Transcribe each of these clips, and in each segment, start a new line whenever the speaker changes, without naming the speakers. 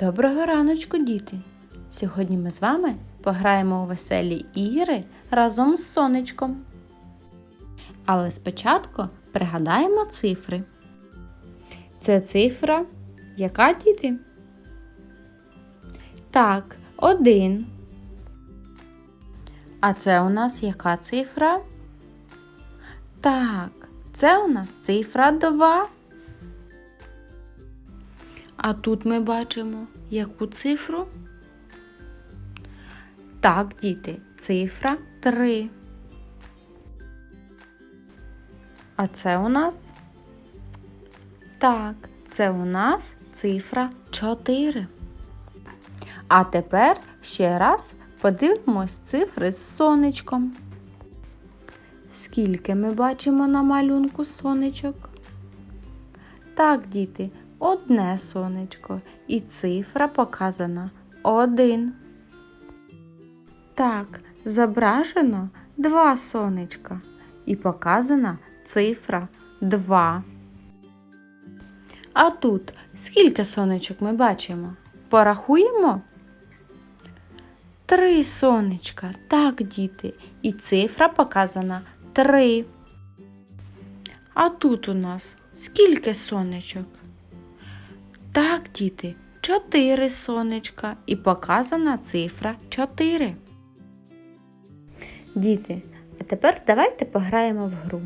Доброго раночку, діти! Сьогодні ми з вами пограємо у веселі ігри разом з сонечком. Але спочатку пригадаємо цифри. Це цифра, яка діти? Так, один. А це у нас яка цифра? Так, це у нас цифра 2. А тут ми бачимо яку цифру? Так, діти, цифра 3. А це у нас? Так, це у нас цифра 4. А тепер ще раз подивимось цифри з сонечком. Скільки ми бачимо на малюнку сонечок? Так, діти, одне сонечко і цифра показана 1. Так, зображено два сонечка і показана цифра 2. А тут скільки сонечок ми бачимо? Порахуємо? Три сонечка. Так, діти, і цифра показана 3. А тут у нас скільки сонечок? Так, діти, 4 сонечка і показана цифра 4. Діти, а тепер давайте пограємо в гру.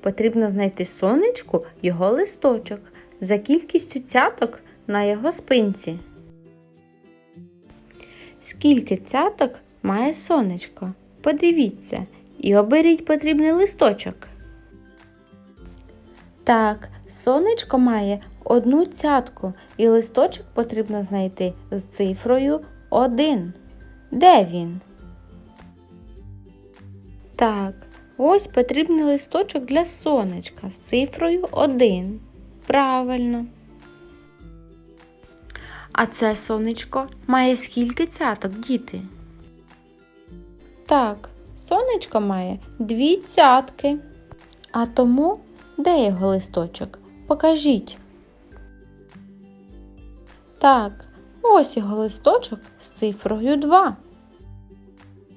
Потрібно знайти сонечку його листочок за кількістю цяток на його спинці. Скільки цяток має сонечко? Подивіться і оберіть потрібний листочок. Так, сонечко має одну цятку і листочок потрібно знайти з цифрою 1. Де він? Так, ось потрібний листочок для сонечка з цифрою 1. Правильно. А це сонечко має скільки цяток, діти? Так, сонечко має дві цятки. А тому де його листочок? Покажіть. Так, ось його листочок з цифрою 2.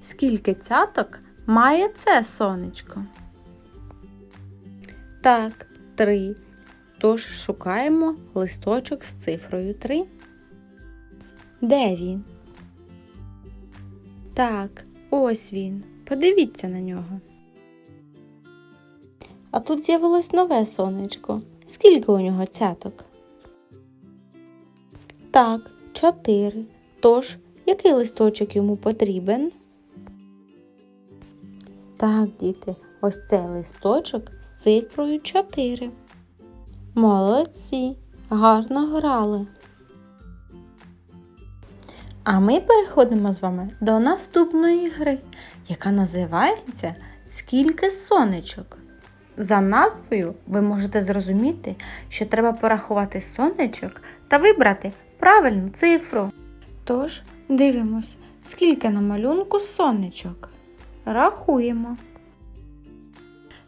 Скільки цяток має це сонечко? Так, 3. Тож шукаємо листочок з цифрою 3. Де він? Так, ось він. Подивіться на нього. А тут з'явилось нове сонечко. Скільки у нього цяток? Так, чотири. Тож, який листочок йому потрібен? Так, діти, ось цей листочок з цифрою 4. Молодці, гарно грали. А ми переходимо з вами до наступної гри, яка називається Скільки сонечок. За назвою ви можете зрозуміти, що треба порахувати сонечок та вибрати правильну цифру. Тож, дивимось, скільки на малюнку сонечок. Рахуємо.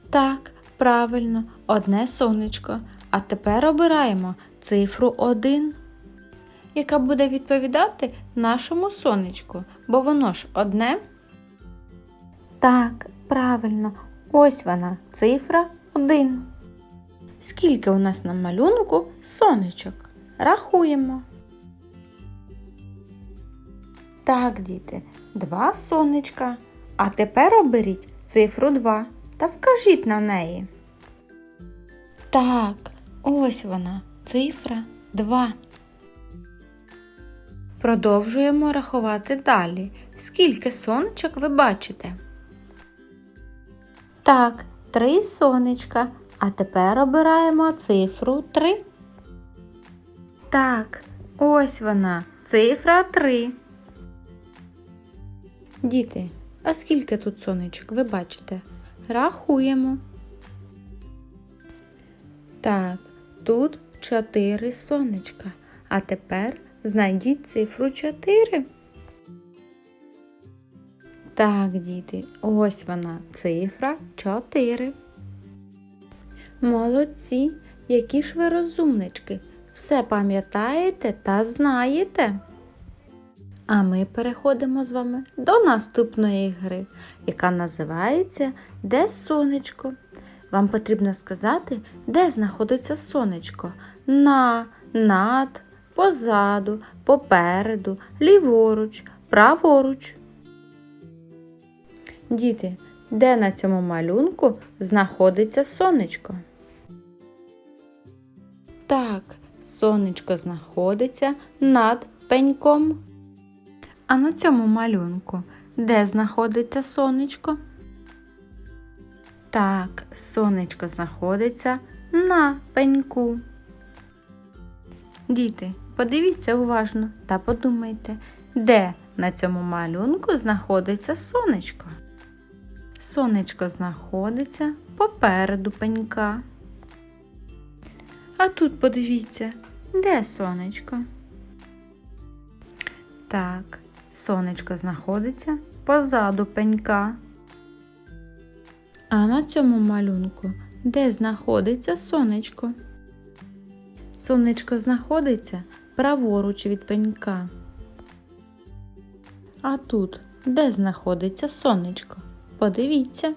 Так, правильно, одне сонечко. А тепер обираємо цифру 1, яка буде відповідати нашому сонечку, бо воно ж одне. Так, правильно, ось вона, цифра 1. Скільки у нас на малюнку сонечок? Рахуємо. Так, діти, два сонечка. А тепер оберіть цифру 2 та вкажіть на неї. Так, ось вона, цифра 2. Продовжуємо рахувати далі. Скільки сонечок ви бачите? Так, три сонечка. А тепер обираємо цифру 3. Так, ось вона, цифра 3. Діти, а скільки тут сонечок ви бачите? Рахуємо. Так, тут 4 сонечка. А тепер знайдіть цифру 4. Так, діти, ось вона, цифра 4. Молодці, які ж ви розумнички. все пам'ятаєте та знаєте. А ми переходимо з вами до наступної гри, яка називається Де сонечко? Вам потрібно сказати, де знаходиться сонечко. На, над, позаду, попереду, ліворуч, праворуч. Діти, де на цьому малюнку знаходиться сонечко? Так, сонечко знаходиться над пеньком. А на цьому малюнку де знаходиться сонечко? Так, сонечко знаходиться на пеньку. Діти, подивіться уважно та подумайте, де на цьому малюнку знаходиться сонечко. Сонечко знаходиться попереду пенька. А тут подивіться, де сонечко? Так, сонечко знаходиться позаду пенька. А на цьому малюнку де знаходиться сонечко? Сонечко знаходиться праворуч від пенька. А тут де знаходиться сонечко? Подивіться.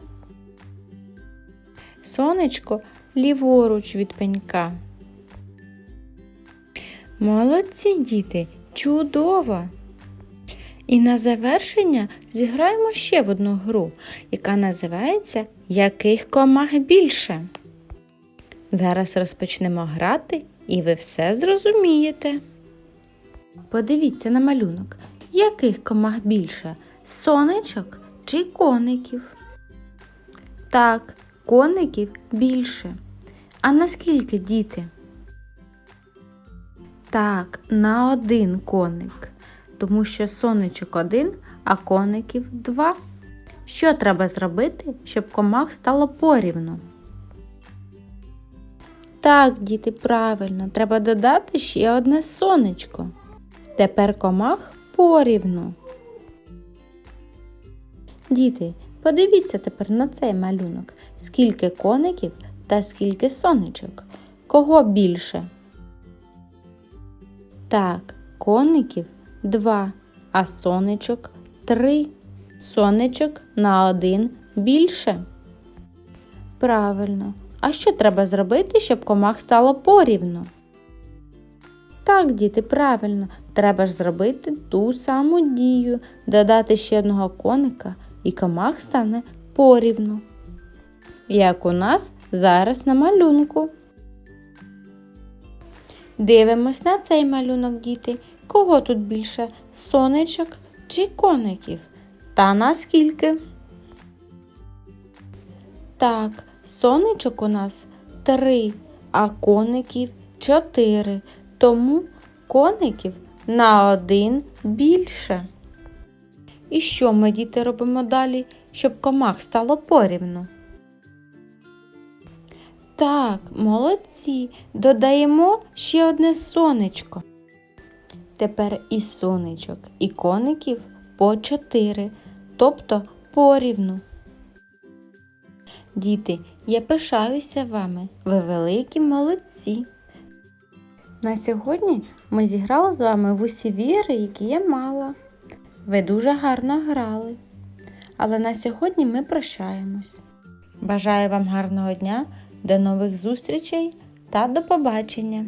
Сонечко ліворуч від пенька. Молодці діти, чудово! І на завершення зіграємо ще в одну гру, яка називається Яких комах більше. Зараз розпочнемо грати і ви все зрозумієте. Подивіться на малюнок, яких комах більше сонечок чи коників? Так, коників більше. А наскільки діти? Так, на один коник тому що сонечок один, а коників два. Що треба зробити, щоб комах стало порівну? Так, діти, правильно, треба додати ще одне сонечко. Тепер комах порівну. Діти, подивіться тепер на цей малюнок, скільки коників та скільки сонечок. Кого більше? Так, коників 2, а сонечок 3. Сонечок на один більше. Правильно. А що треба зробити, щоб комах стало порівну? Так, діти, правильно, треба ж зробити ту саму дію, додати ще одного коника і комах стане порівну. Як у нас зараз на малюнку. Дивимось на цей малюнок, діти. Кого тут більше сонечок чи коників? Та наскільки? Так, сонечок у нас три, а коників чотири. Тому коників на один більше. І що ми, діти, робимо далі, щоб комах стало порівну? Так, молодці, додаємо ще одне сонечко. Тепер і сонечок, і коників по чотири, тобто порівну. Діти, я пишаюся вами, ви великі молодці. На сьогодні ми зіграли з вами в усі віри, які я мала. Ви дуже гарно грали. Але на сьогодні ми прощаємось. Бажаю вам гарного дня, до нових зустрічей та до побачення!